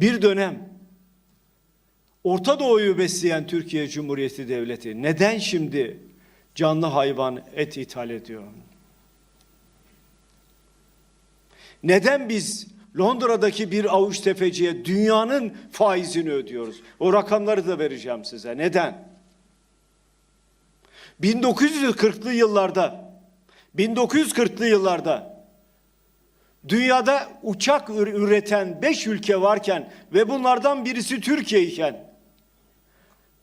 Bir dönem Orta Doğu'yu besleyen Türkiye Cumhuriyeti Devleti neden şimdi canlı hayvan et ithal ediyor? Neden biz Londra'daki bir avuç tefeciye dünyanın faizini ödüyoruz? O rakamları da vereceğim size. Neden? 1940'lı yıllarda 1940'lı yıllarda dünyada uçak ür- üreten 5 ülke varken ve bunlardan birisi Türkiye iken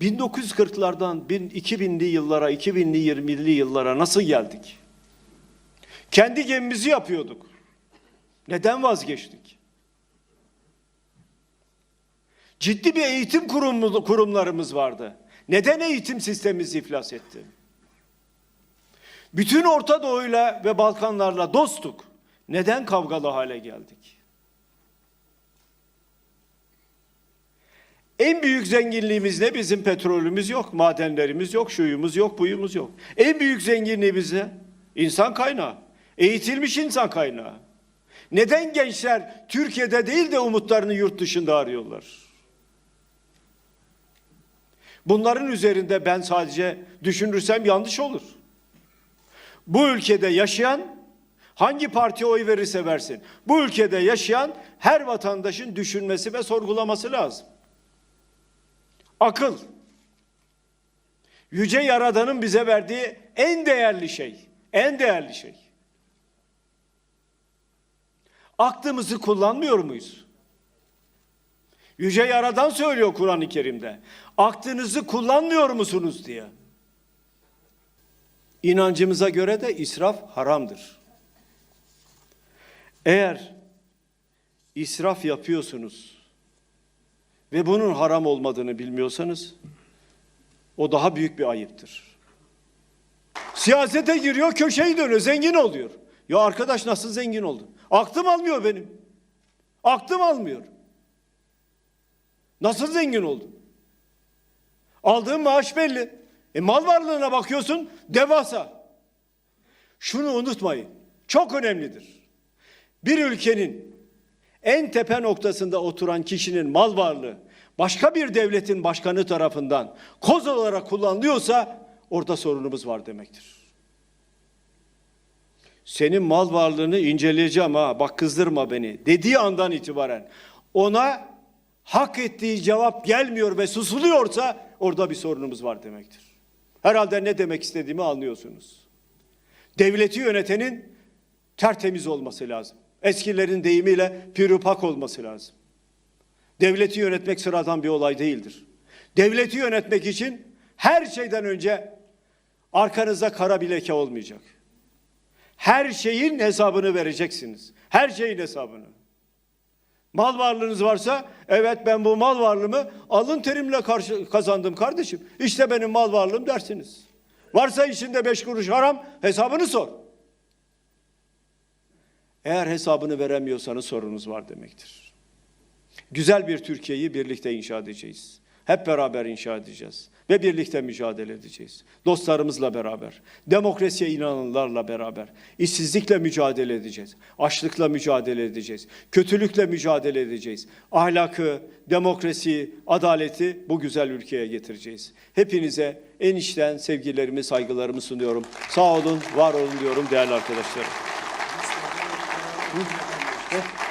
1940'lardan 2000'li yıllara, 2000'li 20'li yıllara nasıl geldik? Kendi gemimizi yapıyorduk. Neden vazgeçtik? Ciddi bir eğitim kurumlarımız vardı. Neden eğitim sistemimiz iflas etti? Bütün Orta Doğu'yla ve Balkanlarla dostuk. Neden kavgalı hale geldik? En büyük zenginliğimiz ne? Bizim petrolümüz yok, madenlerimiz yok, şuyumuz yok, buyumuz yok. En büyük zenginliğimiz ne? İnsan kaynağı. Eğitilmiş insan kaynağı. Neden gençler Türkiye'de değil de umutlarını yurt dışında arıyorlar? Bunların üzerinde ben sadece düşünürsem yanlış olur. Bu ülkede yaşayan hangi partiye oy verirse versin. Bu ülkede yaşayan her vatandaşın düşünmesi ve sorgulaması lazım. Akıl. Yüce Yaradan'ın bize verdiği en değerli şey. En değerli şey. Aklımızı kullanmıyor muyuz? Yüce Yaradan söylüyor Kur'an-ı Kerim'de. Aklınızı kullanmıyor musunuz diye. İnancımıza göre de israf haramdır. Eğer israf yapıyorsunuz ve bunun haram olmadığını bilmiyorsanız o daha büyük bir ayıptır. Siyasete giriyor, köşeyi dönüyor, zengin oluyor. Ya arkadaş nasıl zengin oldu? Aklım almıyor benim. Aklım almıyor. Nasıl zengin oldun? Aldığın maaş belli. E mal varlığına bakıyorsun devasa. Şunu unutmayın. Çok önemlidir. Bir ülkenin en tepe noktasında oturan kişinin mal varlığı başka bir devletin başkanı tarafından koz olarak kullanılıyorsa orada sorunumuz var demektir. Senin mal varlığını inceleyeceğim ha bak kızdırma beni dediği andan itibaren ona hak ettiği cevap gelmiyor ve susuluyorsa orada bir sorunumuz var demektir. Herhalde ne demek istediğimi anlıyorsunuz. Devleti yönetenin tertemiz olması lazım. Eskilerin deyimiyle pürüpak olması lazım. Devleti yönetmek sıradan bir olay değildir. Devleti yönetmek için her şeyden önce arkanızda kara bir leke olmayacak. Her şeyin hesabını vereceksiniz. Her şeyin hesabını. Mal varlığınız varsa evet ben bu mal varlığımı alın terimle karşı kazandım kardeşim. İşte benim mal varlığım dersiniz. Varsa içinde beş kuruş haram hesabını sor. Eğer hesabını veremiyorsanız sorunuz var demektir. Güzel bir Türkiye'yi birlikte inşa edeceğiz. Hep beraber inşa edeceğiz ve birlikte mücadele edeceğiz. Dostlarımızla beraber, demokrasiye inananlarla beraber, işsizlikle mücadele edeceğiz. Açlıkla mücadele edeceğiz. Kötülükle mücadele edeceğiz. Ahlakı, demokrasiyi, adaleti bu güzel ülkeye getireceğiz. Hepinize en içten sevgilerimi, saygılarımı sunuyorum. Sağ olun, var olun diyorum değerli arkadaşlarım. Hı?